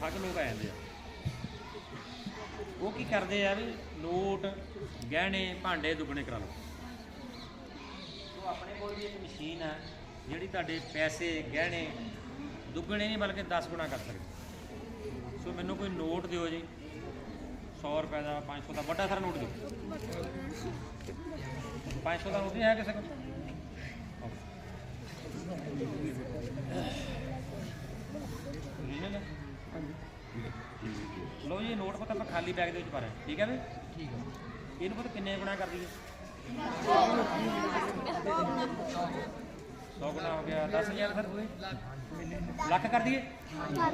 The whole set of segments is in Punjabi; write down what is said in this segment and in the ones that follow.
ਠੱਗ ਲੋਕ ਆ ਜਾਂਦੇ ਆ। ਉਹ ਕੀ ਕਰਦੇ ਆ ਵੀ ਨੋਟ ਗਹਿਣੇ, ਭਾਂਡੇ ਦੁੱਗਣੇ ਕਰਾ ਲਓ। ਸੋ ਆਪਣੇ ਕੋਲ ਵੀ ਇੱਕ ਮਸ਼ੀਨ ਹੈ ਜਿਹੜੀ ਤੁਹਾਡੇ ਪੈਸੇ, ਗਹਿਣੇ ਦੁੱਗਣੇ ਨਹੀਂ ਬਲਕਿ 10 ਗੁਣਾ ਕਰ ਸਕਦੀ। ਸੋ ਮੈਨੂੰ ਕੋਈ ਨੋਟ ਦਿਓ ਜੀ। 100 ਰੁਪਏ ਦਾ 500 ਦਾ, ਵੱਡਾ ਸਾਰਾ ਨੋਟ ਦਿਓ। 500 ਦਾ ਨੋਟ ਨਹੀਂ ਹੈ ਕਿਸੇ ਕੋਲ original ਹੈ? ਲਓ ਜੀ ਇਹ ਨੋਟ ਪਤਾ ਆਪਾਂ ਖਾਲੀ ਬੈਗ ਦੇ ਵਿੱਚ ਪਾ ਰਹੇ ਹਾਂ। ਠੀਕ ਹੈ ਵੀ? ਠੀਕ ਹੈ। ਇਹਨੂੰ ਪਤਾ ਕਿੰਨੇ ਗੁਣਾ ਕਰ ਦਈਏ 100 ਗੁਣਾ ਹੋ ਗਿਆ 10000 ਫਿਰ ਹੋਏ ਲੱਖ ਕਰ ਦਈਏ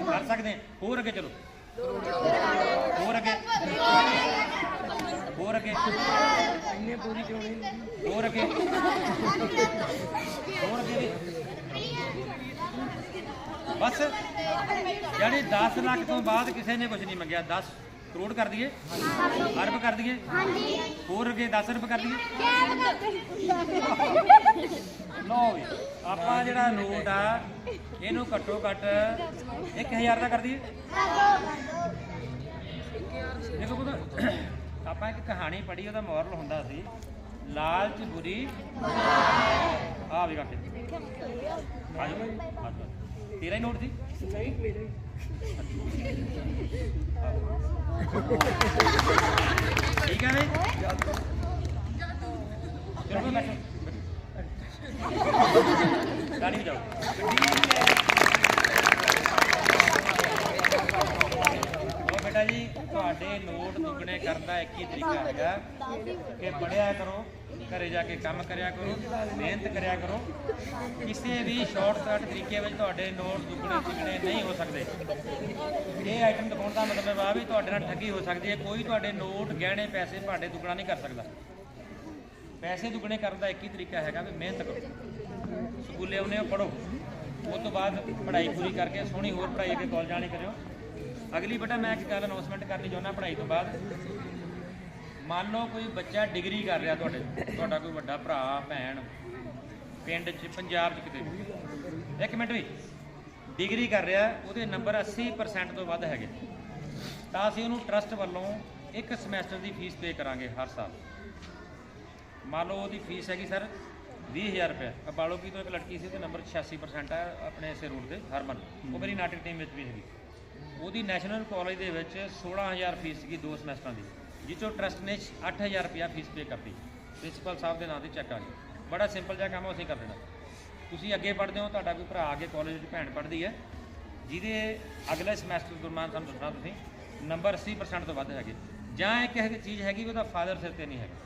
ਕਰ ਸਕਦੇ ਹਾਂ। ਹੋਰ ਅੱਗੇ ਚਲੋ। ਹੋਰ ਅੱਗੇ। ਹੋਰ ਅੱਗੇ। ਇੰਨੇ ਪੂਰੀ ਕਿਉਂ ਨਹੀਂ? ਹੋਰ ਅੱਗੇ। ਹੋਰ ਅੱਗੇ ਬਸ। ਯਾਨੀ 10 ਲੱਖ ਤੋਂ ਬਾਅਦ ਕਿਸੇ ਨੇ ਕੁਝ ਨਹੀਂ ਮੰਗਿਆ। 10 ਕਰੋੜ ਕਰ ਦਈਏ ਅਰਬ ਕਰ ਦਈਏ ਹਾਂਜੀ ਹੋਰ ਅੱਗੇ 10 ਰੁਪਏ ਕਰ ਦਈਏ। ਲਓ ਵੀ ਆਪਾਂ ਜਿਹੜਾ ਨੋਟ ਆ, ਇਹਨੂੰ ਘੱਟੋ ਘੱਟ 1000 ਦਾ ਕਰ ਦਈਏ। ਦੇਖੋ ਆਪਾਂ ਇੱਕ ਕਹਾਣੀ ਪੜ੍ਹੀ, ਉਹਦਾ ਮੋਰਲ ਹੁੰਦਾ ਸੀ ਲਾਲਚ ਬੁਰੀ ਆ ਵੀ ਕਾਕੇ ਆ ਜਾਓ ਆ ਜਾਓ। ਤੇਰਾ ਹੀ ਨੋਟ ਸੀ? ਨਹੀਂ ਮੇਰੇ ਠੀਕ ਹੈ ਬਈ। ਚਲੋ ਬੈਠੋ। ਗਾੜੀ ਜਾਓ ਉਹ ਬੇਟਾ ਜੀ ਤੁਹਾਡੇ ਨੋਟ ਦੁੱਗਣੇ ਕਰਨ ਦਾ ਇੱਕ ਹੀ ਤਰੀਕਾ ਹੈਗਾ ਕਿ ਪੜਿਆ ਕਰੋ, ਘਰੇ ਜਾ ਕੇ ਕੰਮ ਕਰਿਆ ਕਰੋ, ਮਿਹਨਤ ਕਰਿਆ ਕਰੋ। ਕਿਸੇ ਵੀ ਸ਼ਾਰਟਕਟ ਤਰੀਕੇ ਵਿੱਚ ਤੁਹਾਡੇ ਨੋਟ ਦੁੱਗਣੇ ਤਿੱਗਣੇ ਨਹੀਂ ਹੋ ਸਕਦੇ। ਇਹ ਆਈਟਮ ਦਿਖਾਉਣ ਦਾ ਮਤਲਬ ਆ ਵੀ ਤੁਹਾਡੇ ਨਾਲ ਠੱਗੀ ਹੋ ਸਕਦੀ ਹੈ। ਕੋਈ ਤੁਹਾਡੇ ਨੋਟ ਗਹਿਣੇ, ਪੈਸੇ ਭਾਂਡੇ ਦੁੱਗਣਾ ਨਹੀਂ ਕਰ ਸਕਦਾ। ਪੈਸੇ ਦੁੱਗਣੇ ਕਰਨ ਦਾ ਇੱਕ ਹੀ ਤਰੀਕਾ ਹੈਗਾ ਵੀ ਮਿਹਨਤ ਕਰੋ। ਸਕੂਲੇ ਆਉਂਦੇ ਹੋ ਪੜੋ ਉਸ ਤੋਂ ਬਾਅਦ ਪੜ੍ਹਾਈ ਪੂਰੀ ਕਰਕੇ, ਸੋਹਣੀ ਹੋਰ ਪੜ੍ਹਾਈ ਅੱਗੇ ਕਾਲਜ ਜਾਣੀ ਕਰਿਓ। ਅਗਲੀ ਬੇਟਾ ਮੈਂ ਇੱਕ ਗੱਲ ਅਨਾਉਂਸਮੈਂਟ ਕਰਨੀ ਚਾਹੁੰਦਾ ਪੜ੍ਹਾਈ ਤੋਂ ਬਾਅਦ। ਮੰਨ ਲਓ ਕੋਈ ਬੱਚਾ ਡਿਗਰੀ ਕਰ ਰਿਹਾ ਤੁਹਾਡੇ, ਤੁਹਾਡਾ ਕੋਈ ਵੱਡਾ ਭਰਾ, ਭੈਣ, ਪਿੰਡ 'ਚ, ਪੰਜਾਬ 'ਚ ਕਿਤੇ ਇੱਕ ਮਿੰਟ ਵੀ। ਡਿਗਰੀ ਕਰ ਰਿਹਾ, ਉਹਦੇ ਨੰਬਰ 80% ਤੋਂ ਵੱਧ ਹੈਗੇ। ਤਾਂ ਅਸੀਂ ਉਹਨੂੰ ਟਰਸਟ ਵੱਲੋਂ ਇੱਕ ਸਮੈਸਟਰ ਦੀ ਫੀਸ ਪੇ ਕਰਾਂਗੇ ਹਰ ਸਾਲ। ਮੰਨ ਲਓ ਉਹਦੀ ਫੀਸ ਹੈਗੀ ਸਰ 20000 ਰੁਪਏ ਅਬਾਲੋ ਕੀ ਤੋਂ ਇੱਕ ਲੜਕੀ ਸੀ, ਉਹਦੇ ਨੰਬਰ 86% ਹੈ ਆਪਣੇ ਇਸੇ ਰੂਟ ਦੇ, ਹਰਮਨ। ਉਹ ਮੇਰੀ ਨਾਟਕ ਟੀਮ ਵਿੱਚ ਵੀ ਹੈਗੀ। ਉਹਦੀ ਨੈਸ਼ਨਲ ਕਾਲਜ ਦੇ ਵਿੱਚ 16000 ਫੀਸ ਸੀਗੀ ਦੋ ਸਮੈਸਟਰਾਂ ਦੀ ਜਿਸ ਚੋਂ ਟਰਸਟ ਨੇ 8000 ਰੁਪਇਆ ਫੀਸ ਪੇ ਕਰਤੀ। ਪ੍ਰਿੰਸੀਪਲ ਸਾਹਿਬ ਦੇ ਨਾਂ ਤੇ ਚੈੱਕ ਆ ਗਿਆ ਬੜਾ ਸਿੰਪਲ ਜਿਹਾ ਕੰਮ ਅਸੀਂ ਕਰ ਦੇਣਾ ਤੁਸੀਂ ਅੱਗੇ ਪੜ੍ਹਦੇ ਹੋ, ਤੁਹਾਡਾ ਕੋਈ ਭਰਾ ਅੱਗੇ ਕਾਲਜ ਵਿੱਚ ਭੈਣ ਪੜ੍ਹਦੀ ਹੈ, ਜਿਹਦੇ ਅਗਲੇ ਸਮੈਸਟਰ ਦਰਮਿਆਨ ਸਾਨੂੰ ਦੱਸਣਾ ਤੁਸੀਂ ਨੰਬਰ 80% ਤੋਂ ਵੱਧ ਹੈਗੇ। ਜਾਂ ਇੱਕ ਹੈ ਚੀਜ਼ ਹੈਗੀ ਵੀ ਉਹਦਾ ਫਾਦਰ ਸਿਰ ਤੇ ਨਹੀਂ ਹੈਗਾ।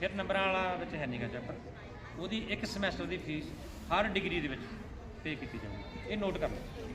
ਫਿਰ ਨੰਬਰਾਂ ਵਾਲਾ ਵਿੱਚ ਹੈ ਨਹੀਂਗਾ ਚੈਪਟਰ ਉਹਦੀ ਇੱਕ ਸਮੈਸਟਰ ਦੀ ਫੀਸ ਹਰ ਡਿਗਰੀ ਦੇ ਵਿੱਚ ਪੇ ਕੀਤੀ ਜਾਊਗੀ ਇਹ ਨੋਟ ਕਰ ਲਓ।